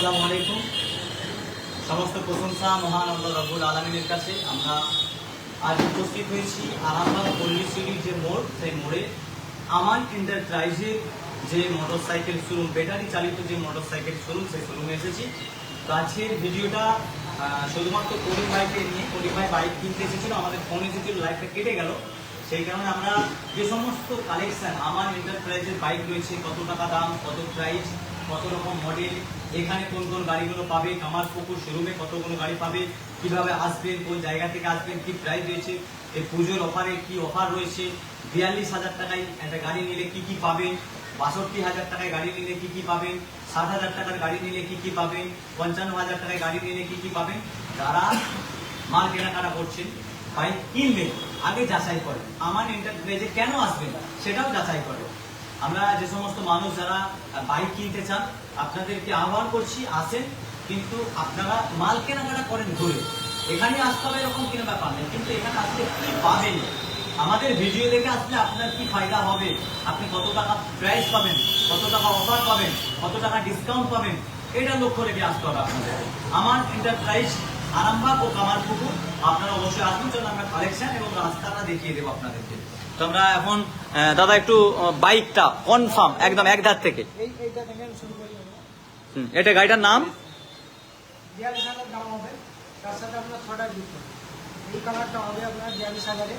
আসসালামু আলাইকুম। সমস্ত প্রশংসা মহান আল্লাহ রব্বুল আলমিনের কাছে। আমরা আজ উপস্থিত হয়েছি আরামবাগ পল্লীশ্রীর যে মোড়, সেই মোড়ে আমান এন্টারপ্রাইজের যে মোটরসাইকেল শোরুম, ব্যাটারি চালিত যে মোটরসাইকেল শোরুম, সেই শোরুমে এসেছি। আজকের ভিডিওটা শুধুমাত্র করিম ভাইকে নিয়ে করিম ভাই বাইক কিনতে এসেছিল, আমাদের ফোন এসেছিল, লাইফটা কেটে গেল। সেই কারণে আমরা যে সমস্ত কালেকশন আমার এন্টারপ্রাইজের বাইক রয়েছে, কত টাকা দাম, কত প্রাইস কত রকম মডেল এখানে কোন কোন গাড়িগুলো পাবে কামার পুকুর শোরুমে কতগুলো গাড়ি পাবে, কীভাবে আসবেন, কোন জায়গা থেকে আসবেন, কি প্রাইস রয়েছে এই পুজোর অফারে কি অফার রয়েছে, বিয়াল্লিশ হাজার টাকায় একটা গাড়ি নিলে কি কি পাবেন, বাষট্টি হাজার টাকায় গাড়ি নিলে কি কি পাবেন সাত হাজার টাকার গাড়ি নিলে কি কি পাবেন, পঞ্চান্ন হাজার টাকায় গাড়ি নিলে কি কি পাবেন, যারা মাল কেনাকাটা করছেন বাইক কিনবেন আগে যাচাই করেন। আমার এন্টারপ্রাইজে কেন আসবেন, সেটাও যাচাই করেন। আমরা যে সমস্ত মানুষ যারা বাইক কিনতে চান, আপনাদেরকে আহ্বান করছি, আসেন, কিন্তু আপনারা মাল কেনাকাটা করেন ঘুরে। এখানে আসতে হবে এরকম কোনো ব্যাপার নেই, কিন্তু এখানে আসলে কি পাবেন? আমাদের ভিডিও দেখে আসলে আপনার কি ফায়দা হবে? আপনি কত টাকা প্রাইস পাবেন, কত টাকা অফার পাবেন, কত টাকা ডিসকাউন্ট পাবেন, এটা লক্ষ্য রেখে আসতে হবে আপনাদের। আমার এন্টারপ্রাইজ আরামবাগ ও কামারপুকুর, আপনারা অবশ্যই আসুন চলো আমরা কালেকশন এবং রাস্তাটা দেখিয়ে দেবো আপনাদেরকে। তো আমরা এখন দাদা একটু বাইকটা কনফার্ম একদম এক ধার থেকে। এটা গাড়িটার নাম? এই কালারটা হবে আপনার বিয়াল্লিশ হাজারে।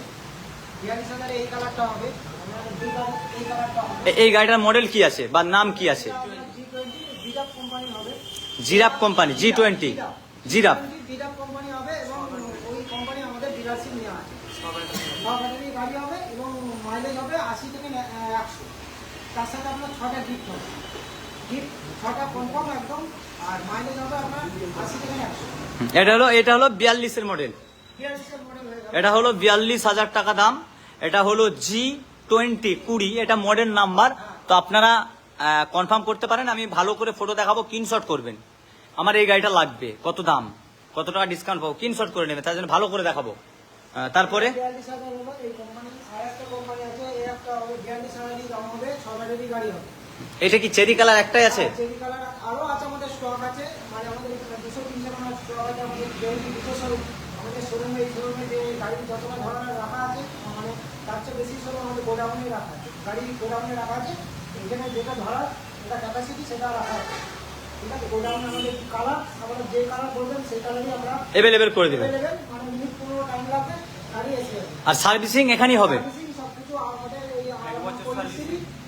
বিয়াল্লিশ হাজারে এই কালারটা হবে। আপনার দুই কালার এই কালারটা হবে। এ- এই গাড়িটার মডেল কি আছে বা নাম কি আছে? জিরাপ কোম্পানি হবে। জিরাপ কোম্পানি জি টোয়েন্টি জিরাপ কোম্পানি হবে এবং ওই কোম্পানি আমাদের ডিলারশিপ নেওয়া আছে। গাড়ি হবে। এবং মাইলেজ হবে আশি থেকে একশো। তার সাথে আপনার ছটা গিফট হবে। গিফট ছটা কনফার্ম একদম আর মাইলেজ হবে আপনার আশি থেকে একশো। এটা হলো এটা হলো বিয়াল্লিশের মডেল মডেল এটা হলো বিয়াল্লিশ হাজার টাকা দাম। এটা হলো জি টোয়েন্টি কুড়ি। এটা মডেল নাম্বার তো আপনারা কনফার্ম করতে পারেন। আমি ভালো করে ফটো দেখাবো কিনশট করবেন। আমার এই গাড়িটা লাগবে। কত দাম? কত টাকা ডিসকাউন্ট পাবো? কিনশট করে নেবে। তার জন্য ভালো করে দেখাবো। তারপরে? হবে বিয়াল্লিশ দাম হবে ছ ব্যাটারি গাড়ি হবে এটা কি চেরি কালার একটাই আছে? চেরি কালার আরও আছে আমাদের স্টক আছে মানে আমাদের দুশো তিনশো টাকার স্টক আছে আমাদের আমাদের শোরুমে এই শোরুমে যে গাড়ি যতটা ধরনের রাখা আছে মানে তার চেয়ে বেশি শোরুম আমাদের গোডাউনে রাখা আছে গাড়ি গোডাউনে রাখা আছে এখানে যেটা ক্যাপাসিটি সেটা রাখা আছে ঠিক আছে গোডাউনে আমাদের কালার যে কালার বলবেন সেই কালারই আমরা করে দেবেন। মানে মিনিট পনেরো টাইম লাগবে গাড়ি এসে আর সার্ভিসিং এখানেই হবে সার্ভিসিং সবকিছু আমাদের এই আরামবাগ পলিসি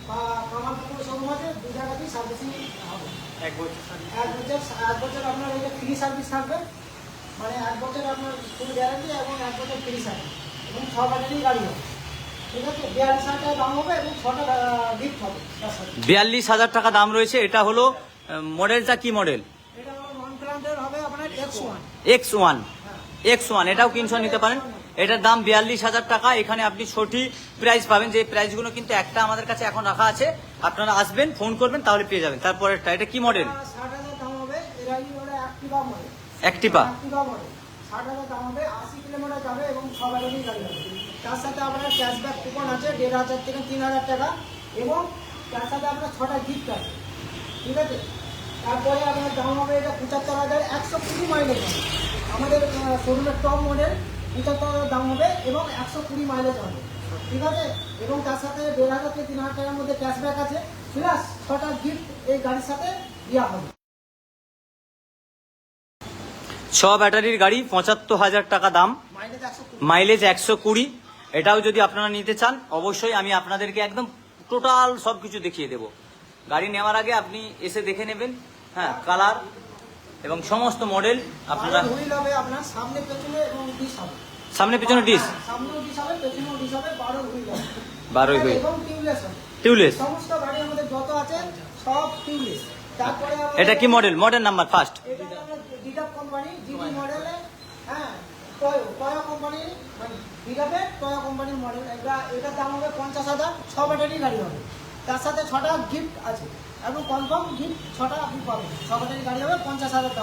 বা কামারপুকুর শোরুম আছে দু জায়গাতেই সার্ভিসিং হবে। এক বছর এক বছর এক বছর আপনার এটা ফ্রি সার্ভিস থাকবে। মানে এক বছর আপনার ফুল গ্যারান্টি এবং এক বছর ফ্রি সার্ভিস এবং ছ ব্যাটারি গাড়ি হবে। বিয়াল্লিশ হাজার টাকা দাম হবে এবং ছটা গিফট হবে। তার সাথে বিয়াল্লিশ হাজার টাকা দাম রয়েছে। এটা হলো মডেলটা কি model? X one X one X one এটাও কিনশো নিতে পারেন। এটার দাম বিয়াল্লিশ হাজার টাকা। এখানে আপনি সঠিক প্রাইস পাবেন। যে প্রাইসগুলো কিন্তু একটা আমাদের কাছে এখন রাখা আছে আপনারা আসবেন ফোন করবেন তাহলে পেয়ে যাবেন। তারপরেরটা এটা কি মডেল অ্যাক্টিভা তার সাথে আপনার ক্যাশব্যাক কুপন আছে দেড় হাজার থেকে তিন হাজার টাকা। এবং তার সাথে আপনার ছটা গিফট আছে। ঠিক আছে? তারপরে আপনার দাম হবে এটা পঁচাত্তর হাজার একশো কুড়ি মাইলেজ আমাদের শোরুমের টপ মডেল পঁচাত্তর দাম হবে এবং একশো কুড়ি মাইলেজ হবে। ঠিক আছে? এবং তার সাথে দেড় হাজার থেকে তিন হাজার টাকার মধ্যে ক্যাশব্যাক আছে। প্লাস ছটা গিফট এই গাড়ির সাথে দেওয়া হবে। ছ ব্যাটারির গাড়ি পঁচাত্তর হাজার টাকা দাম। মাইলেজ একশো কুড়ি। এটাও যদি আপনারা নিতে চান অবশ্যই আমি আপনাদেরকে একদম টোটাল সব কিছু দেখিয়ে দেব। গাড়ি নেওয়ার আগে আপনি এসে দেখে নেবেন। হ্যাঁ কালার এবং সমস্ত মডেল আপনারা হুইল হবে আপনার সামনে পেছনে এবং ডিস হবে। সামনে পিছনে ডিস হ্যাঁ, ডিস হবে পেছনেও ডিস হবে বারো হুইল হবে হুইল এবং টিউবলেস হবে। টিউলেস সমস্ত গাড়ি আমাদের যত আছে সব টিউবলেস তারপরে এটা কি মডেল মডেল নাম্বার ফার্স্ট এটা আমাদের ডিডাপ কোম্পানি জিডি মডেলে হ্যাঁ টয় টয় কোম্পানি মানে ডিডাপের টয় কোম্পানির মডেল এটা দাম হবে ব্যাটারি গাড়ি হবে। তার সাথে ছটা গিফট আছে। এবং কনফার্ম গিফট ছটা আপনি পাবেন। ছ গাড়ি হবে পঞ্চাশ হাজার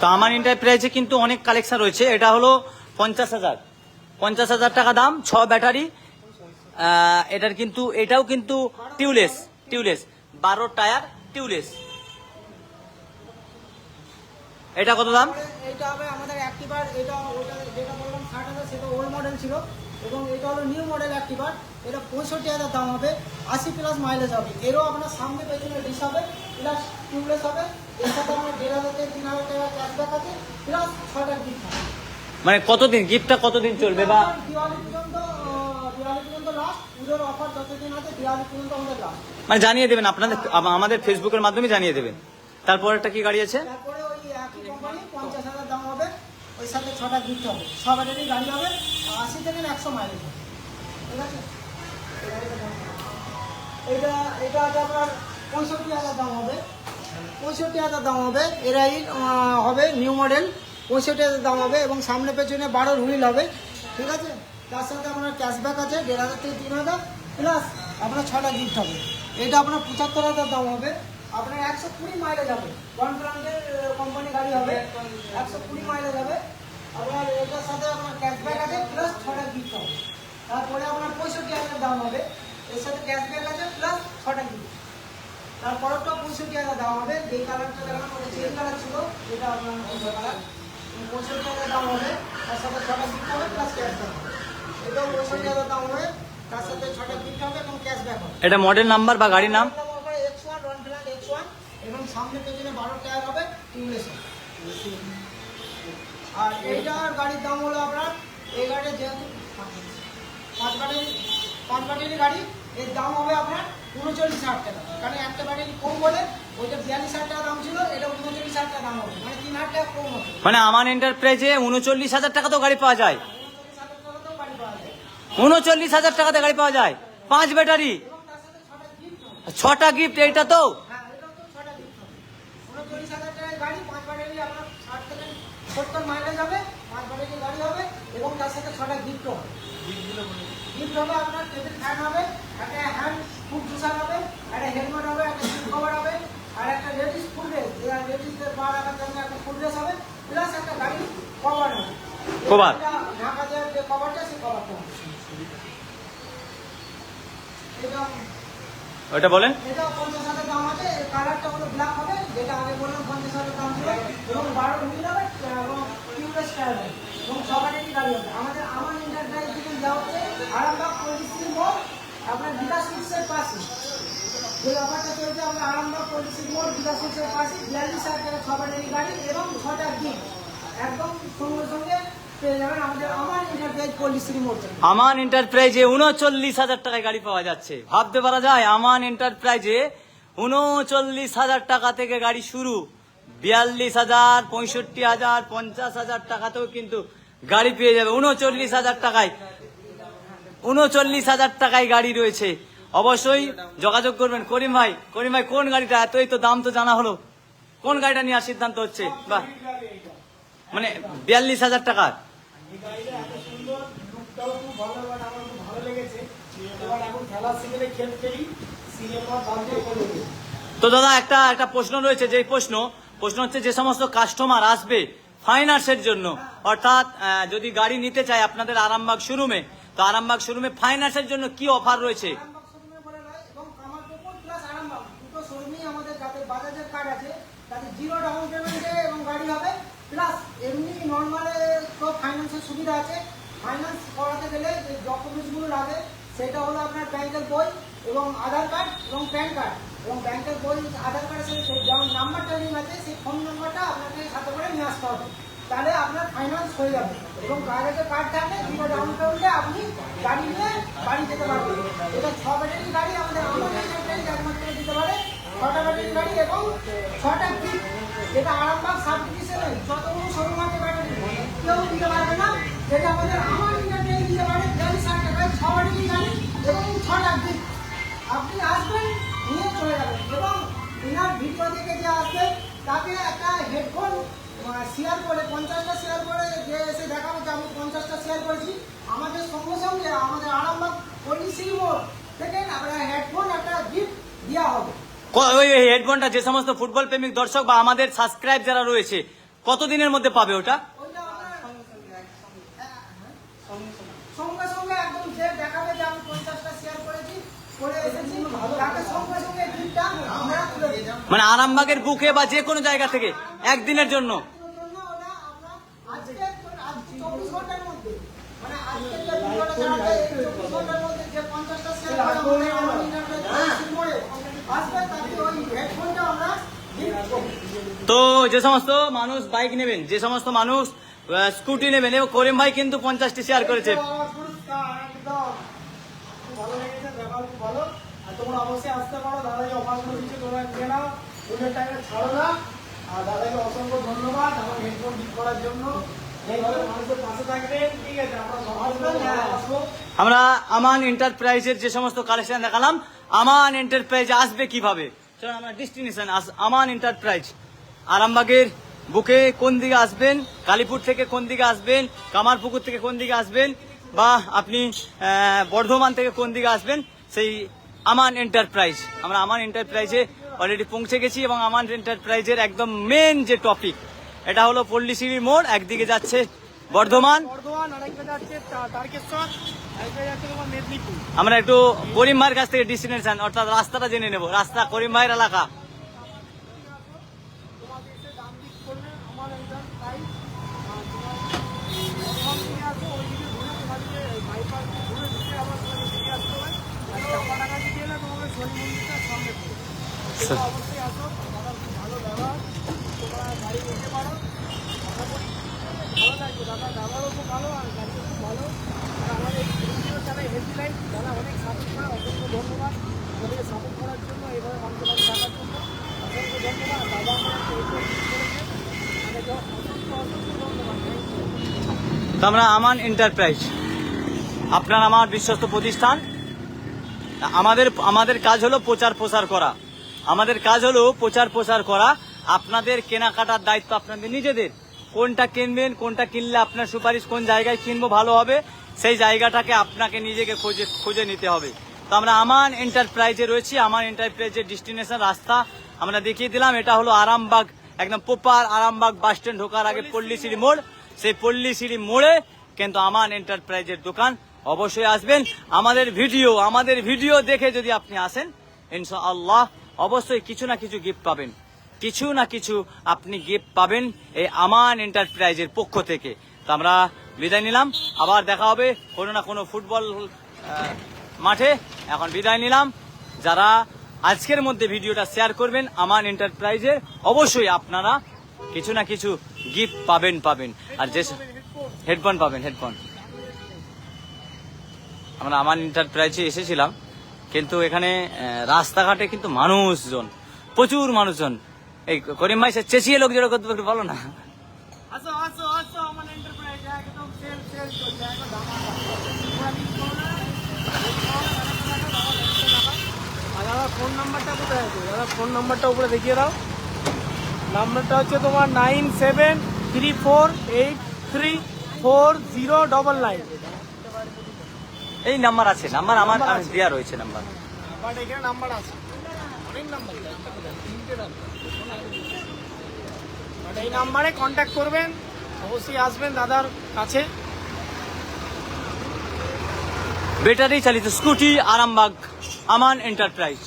তো আমার এন্টারপ্রাইজে কিন্তু অনেক কালেকশন রয়েছে। এটা হলো পঞ্চাশ হাজার। পঞ্চাশ হাজার টাকা দাম ছ ব্যাটারি। এটার কিন্তু এটাও কিন্তু টিউলেস টিউলেস। বারো টায়ার টিউলেস। এটা কত দাম? এইটা হবে আমাদের অ্যাক্টিভার এটা ওটা যেটা বললাম ষাট হাজার সেটা ওল্ড মডেল ছিল। এবং এটা হলো নিউ মডেল অ্যাক্টিভার। এটা পঁয়ষট্টি হাজার দাম হবে আশি প্লাস মাইলেজ হবে। এরও আপনার সামনে পেছনে ডিস হবে প্লাস টিউবলেস হবে। এর সাথে আপনার দেড় হাজার থেকে তিন হাজার টাকা ক্যাশব্যাক আছে প্লাস ছটা গিফট হবে। মানে কতদিন? গিফটটা কতদিন চলবে বা দিওয়ালি পর্যন্ত দিওয়ালি পর্যন্ত লাস্ট পুজোর অফার যতদিন আছে দিওয়ালি পর্যন্ত আমাদের লাস্ট মানে জানিয়ে দেবেন আপনাদের আমাদের ফেসবুকের মাধ্যমে জানিয়ে দেবেন। তারপর একটা কি গাড়ি আছে? তারপরে ওই একই কোম্পানি পঞ্চাশ হাজার দাম হবে ওই সাথে ছটা গিফট হবে। ব্যাটারি গাড়ি হবে আশি থেকে একশো মাইলেজ হবে। ঠিক আছে? এটা এটা আছে আপনার পঁয়ষট্টি হাজার দাম হবে। পঁয়ষট্টি হাজার দাম হবে। এরাই হবে নিউ মডেল পঁয়ষট্টি হাজার দাম হবে এবং সামনে পেছনে বারো হুইল হবে। ঠিক আছে? তার সাথে আপনার ক্যাশব্যাক আছে, দেড় হাজার থেকে তিন হাজার প্লাস আপনার ছটা গিফট হবে। এটা আপনার পঁচাত্তর হাজার দাম হবে। আপনার একশো কুড়ি মাইলেজ হবে ওয়ান ব্র্যান্ডের কোম্পানি গাড়ি হবে। একশো কুড়ি মাইলেজ হবে আপনার এটার সাথে আপনার ক্যাশব্যাক আছে প্লাস ছটা গিফট হবে। তারপরে আপনার পঁয়ষট্টি হাজার দাম হবে। এর সাথে ক্যাশব্যাক আছে প্লাস ছটা গিফট তারপরটা পঁয়ষট্টি হাজার দাম হবে। যেই কালারটা দেখানো ওটা চেঞ্জ কালার ছিল যেটা আপনার অন্য কালার পঁয়ষট্টি হাজার দাম হবে তার সাথে ছটা গিফট হবে প্লাস ক্যাশ ক্যাশব্যাক হবে। এটাও পঁয়ষট্টি হাজার দাম হবে তার সাথে ছটা গিফট হবে এবং ক্যাশব্যাক হবে। এটা মডেল নাম্বার বা গাড়ির নাম? এক্স ওয়ান রন প্লান এক্স ওয়ান এবং সামনে পেছনে বারো টায়ার হবে টিউবলেস আর এইটার গাড়ির দাম হলো আপনার এই গাড়ির যেহেতু পাঁচ ব্যাটারি পাঁচ ব্যাটারি গাড়ি এর দাম হবে আপনার উনচল্লিশ হাজার টাকা। কারণ একটা ব্যাটারি কম বলে ওইটা বিয়াল্লিশ হাজার টাকা দাম ছিল এটা উনচল্লিশ হাজার টাকা দাম হবে। মানে তিন হাজার টাকা কম হবে। মানে আমান এন্টারপ্রাইজে উনচল্লিশ হাজার টাকা তো গাড়ি পাওয়া যায়। উনচল্লিশ হাজার টাকাতে গাড়ি পাওয়া যায়। পাঁচ ব্যাটারি। ছটা গিফট এইটা তো? হ্যাঁ সত্তর মাইলেজ হবে পাঁচ ব্যাটারি গাড়ি হবে এবং তার সাথে ছটা গিফট হবে। গিফট হবে আপনার টেবিল ফ্যান হবে একটা হ্যান্ড ফুড জুসার হবে একটা হেলমেট হবে একটা সিট কভার হবে আর একটা লেডিস ফুল ড্রেস লেডিসদের পা রাখার জন্য একটা ফুল ড্রেস হবে প্লাস একটা গাড়ি কভার হবে। এটা ঢাকা যে কভারটা সেই কভারটা ওটা বলেন। এটা পঞ্চাশ হাজার দাম আছে কালারটা হলো ব্ল্যাক হবে যেটা আগে বললাম পঞ্চাশ হাজার দাম ছিল এবং বারো হুইল হবে এবং টিউবলেস টায়ার হবে। আমান এন্টারপ্রাইজে উনচল্লিশ হাজার টাকায় গাড়ি পাওয়া যাচ্ছে। ভাবতে পারা যায়, আমান এন্টারপ্রাইজে উনচল্লিশ হাজার টাকা থেকে গাড়ি শুরু। বিয়াল্লিশ হাজার, পঁয়ষট্টি হাজার, পঞ্চাশ হাজার টাকাতেও কিন্তু গাড়ি পেয়ে যাবে। উনচল্লিশ হাজার টাকায়। উনচল্লিশ হাজার টাকায় গাড়ি রয়েছে। অবশ্যই যোগাযোগ করবেন। করিম ভাই করিম ভাই, কোন গাড়িটা? এতই তো দাম তো জানা হলো। কোন গাড়িটা নেওয়ার সিদ্ধান্ত হচ্ছে? বাহ। মানে বিয়াল্লিশ হাজার দেবে তো দাদা, একটা একটা প্রশ্ন রয়েছে। যে প্রশ্ন প্রশ্ন হচ্ছে যে সমস্ত কাস্টমার আসবে ফাইন্যান্সের জন্য। অর্থাৎ যদি গাড়ি নিতে চায় আপনাদের আরামবাগ শোরুমে, তো আরামবাগ শোরুমে ফাইন্যান্সের জন্য কি অফার রয়েছে? সেটা হলো আপনার ব্যাংকের বই এবং আধার কার্ড এবং প্যান কার্ড এবং ব্যাংকের আধার কার্ডের যেমন নাম্বারটা লিঙ্ক আছে, সেই ফোন নাম্বারটা আপনাকে সাথে করে নিয়ে আসতে হবে। তাহলে আপনার ফাইন্যান্স হয়ে যাবে। এবং গাড়িতে কার্ড থাকলে জিরো ডাউন পেমেন্টে আপনি গাড়ি নিয়ে বাড়ি যেতে পারবেন। এটা ছ ব্যাটারি গাড়ি আমাদের এন্টারপ্রাইজ একমাত্র দিতে পারে। ছটা ব্যাটারি গাড়ি এবং ছটা গিফট যেটা আরামবাগ সাব ডিভিশনে যতগুলো শোরুম আছে ব্যাটারি কেউ দিতে পারবে না। যেটা আমাদের আমার এন্টারপ্রাইজ দিতে পারে বিয়াল্লিশ হাজার টাকায় ছ ব্যাটারি গাড়ি এবং ছটা গিফট আপনি আসবেন, নিয়ে চলে যাবেন। এবং তাকে একটা হেডফোন শেয়ার করে পঞ্চাশটা শেয়ার করে যে এসে দেখাবো যে আমি পঞ্চাশটা শেয়ার করেছি। আমাদের সঙ্গে সঙ্গে আমাদের আরামবাগ পলিসি মোড় থেকে আমরা হেডফোন একটা গিফট দেওয়া হবে। ওই হেডফোনটা যে সমস্ত ফুটবল প্রেমিক দর্শক বা আমাদের সাবস্ক্রাইব যারা রয়েছে কতদিনের মধ্যে পাবে ওটা? সঙ্গে সঙ্গে একদম যে দেখাবে যে আমি পঞ্চাশটা শেয়ার করেছি করে এসেছি তাকে সঙ্গে সঙ্গে গিফটটা দিই মানে আরামবাগের বুকে বা যে কোনো জায়গা থেকে একদিনের জন্য। তো যে সমস্ত মানুষ বাইক নেবেন, যে সমস্ত মানুষ স্কুটি নেবেন, এবং করিম ভাই কিন্তু পঞ্চাশটি শেয়ার করেছে। ভালো লেগেছে ভালো তোমরা অবশ্যই আসতে পারো দাদা যে অফারগুলো দিচ্ছে তোমরা নিয়ে নাও পুজোর টাইমে ছাড়ো না। আর দাদাকে অসংখ্য ধন্যবাদ আমার হেডফোন ঠিক করার জন্য। আমরা আমান এন্টারপ্রাইজের যে সমস্ত কালেকশন দেখালাম আমান এন্টারপ্রাইজ আসবে কীভাবে? চলুন আমরা ডেস্টিনেশন আমান এন্টারপ্রাইজ আরামবাগের বুকে কোন দিকে আসবেন? কালীপুর থেকে কোন দিকে আসবেন? কামারপুকুর থেকে কোন দিকে আসবেন? বা আপনি বর্ধমান থেকে কোন দিকে আসবেন? সেই আমান এন্টারপ্রাইজ আমরা আমান এন্টারপ্রাইজে অলরেডি পৌঁছে গেছি এবং আমান এন্টারপ্রাইজের একদম মেন যে টপিক এটা হলো পল্লীশ্রী মোড় একদিকে যাচ্ছে বর্ধমান। আমরা একটু করিম ভাইয়ের কাছ থেকে ডেস্টিনেশন অর্থাৎ রাস্তাটা জেনে নেব। রাস্তা করিম ভাইয়ের এলাকা। বাইপাস ঘুরে আবার আসতে হবে। আমরা আমান এন্টারপ্রাইজ আপনার আমার বিশ্বস্ত প্রতিষ্ঠান। আমাদের আমাদের কাজ হলো প্রচার প্রসার করা। আমাদের কাজ হলো প্রচার প্রসার করা। আপনাদের কেনাকাটার দায়িত্ব আপনাদের নিজেদের। কোনটা কিনবেন কোনটা কিনলে আপনার সুপারিশ কোন জায়গায় কিনবো ভালো হবে সেই জায়গাটাকে আপনাকে নিজেকে খুঁজে খুঁজে নিতে হবে। তো আমরা আমান এন্টারপ্রাইজে রয়েছি। আমান এন্টারপ্রাইজের ডেস্টিনেশন রাস্তা আমরা দেখিয়ে দিলাম। এটা হলো আরামবাগ একদম পোপার আরামবাগ বাস স্ট্যান্ড ঢোকার আগে পল্লীশ্রী মোড়। সেই পল্লীশ্রী মোড়ে কিন্তু আমান এন্টারপ্রাইজের দোকান অবশ্যই আসবেন। আমাদের ভিডিও আমাদের ভিডিও দেখে যদি আপনি আসেন ইনশাআল্লাহ অবশ্যই কিছু না কিছু গিফট পাবেন। কিছু না কিছু আপনি গিফট পাবেন এই আমান এন্টারপ্রাইজের পক্ষ থেকে। তো আমরা বিদায় নিলাম। আবার দেখা হবে কোনো না কোনো ফুটবল মাঠে। এখন বিদায় নিলাম। যারা আজকের মধ্যে ভিডিওটা শেয়ার করবেন আমান এন্টারপ্রাইজের অবশ্যই আপনারা কিছু না কিছু গিফট পাবেন পাবেন। আর যে হেডফোন পাবেন হেডফোন আমরা আমান এন্টারপ্রাইজে এসেছিলাম। কিন্তু এখানে রাস্তাঘাটে কিন্তু মানুষজন, প্রচুর মানুষজন। এই করিম ভাই চেঁচিয়ে লোক যেটা করতে বলো না। ফোন নাম্বারটা কোথায় আছে? দাদা ফোন নাম্বারটা উপরে দেখিয়ে দাও। নাম্বারটা হচ্ছে তোমার nine seven three four eight three four zero double nine এই নাম্বার আছে নাম্বার আমার দেওয়া রয়েছে নাম্বার। বাট এখানে নাম্বার আছে। অনেক নাম্বার তিনটে নাম্বার। এই নাম্বারে কন্ট্যাক্ট করবেন অবশ্যই আসবেন দাদার কাছে। ব্যাটারি চালিত স্কুটি আরামবাগ আমান এন্টারপ্রাইজ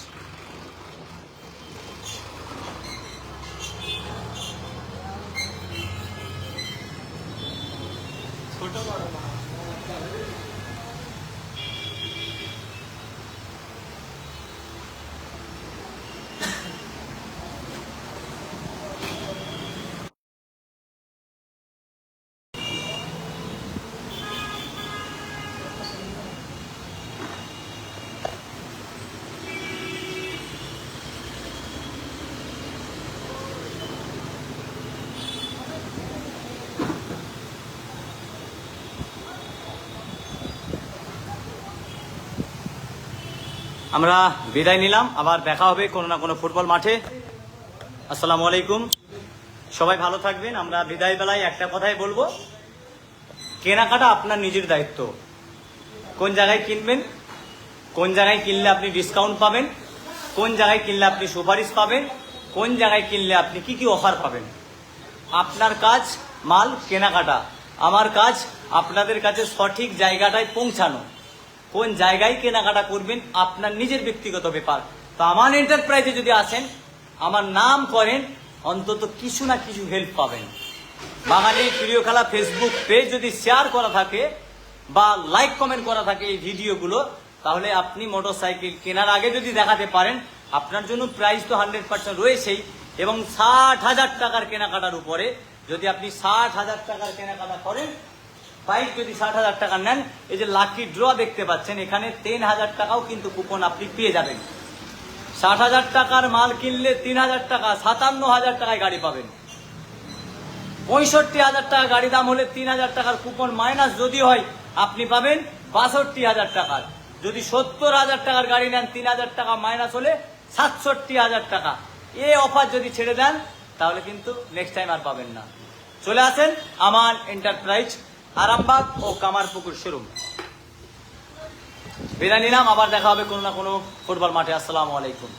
আমরা বিদায় নিলাম। আবার দেখা হবে কোনো না কোনো ফুটবল মাঠে। আসসালামু আলাইকুম। সবাই ভালো থাকবেন। আমরা বিদায় বেলায় একটা কথাই বলব। কেনাকাটা আপনার নিজের দায়িত্ব। কোন জায়গায় কিনবেন, কোন জায়গায় কিনলে আপনি ডিসকাউন্ট পাবেন, কোন জায়গায় কিনলে আপনি সুপারিশ পাবেন, কোন জায়গায় কিনলে আপনি কি কি অফার পাবেন। আপনার কাজ মাল কেনাকাটা। আমার কাজ আপনাদের কাছে সঠিক জায়গাটায় পৌঁছানো। কোন জায়গায় কেনাকাটা করবেন আপনার নিজের ব্যক্তিগত ব্যাপার। তো আমার এন্টারপ্রাইজে যদি আসেন, আমার নাম করেন, অন্তত কিছু না কিছু হেল্প পাবেন। বাঙালি প্রিয় খেলা ফেসবুক পেজ যদি শেয়ার করা থাকে বা লাইক কমেন্ট করা থাকে এই ভিডিওগুলো তাহলে আপনি মোটরসাইকেল কেনার আগে যদি দেখাতে পারেন, আপনার জন্য প্রাইস তো হান্ড্রেড পার্সেন্ট রয়েছেই এবং ষাট হাজার টাকার কেনাকাটার উপরে যদি আপনি ষাট হাজার টাকার কেনাকাটা করেন বাইক যদি ষাট হাজার টাকা নেন, এই যে লাকি ড্র দেখতে পাচ্ছেন, এখানে তিন হাজার টাকাও কিন্তু কুপন আপনি পেয়ে যাবেন। ষাট হাজার টাকার মাল কিনলে তিন হাজার টাকা, সাতান্ন হাজার টাকায় গাড়ি পাবেন। পঁয়ষট্টি হাজার টাকা গাড়ি দাম হলে তিন হাজার টাকার কুপন মাইনাস যদি হয়, আপনি পাবেন বাষট্টি হাজার টাকার। যদি সত্তর হাজার টাকার গাড়ি নেন, তিন হাজার টাকা মাইনাস হলে সাতষট্টি হাজার টাকা। এ অফার যদি ছেড়ে দেন, তাহলে কিন্তু নেক্সট টাইম আর পাবেন না। চলে আসেন আমার এন্টারপ্রাইজ আরামবাগ ও কামারপুকুর শোরুম। বিদায় নিলাম, আবার দেখা হবে কোনো না কোনো ফুটবল মাঠে। আসসালামু আলাইকুম।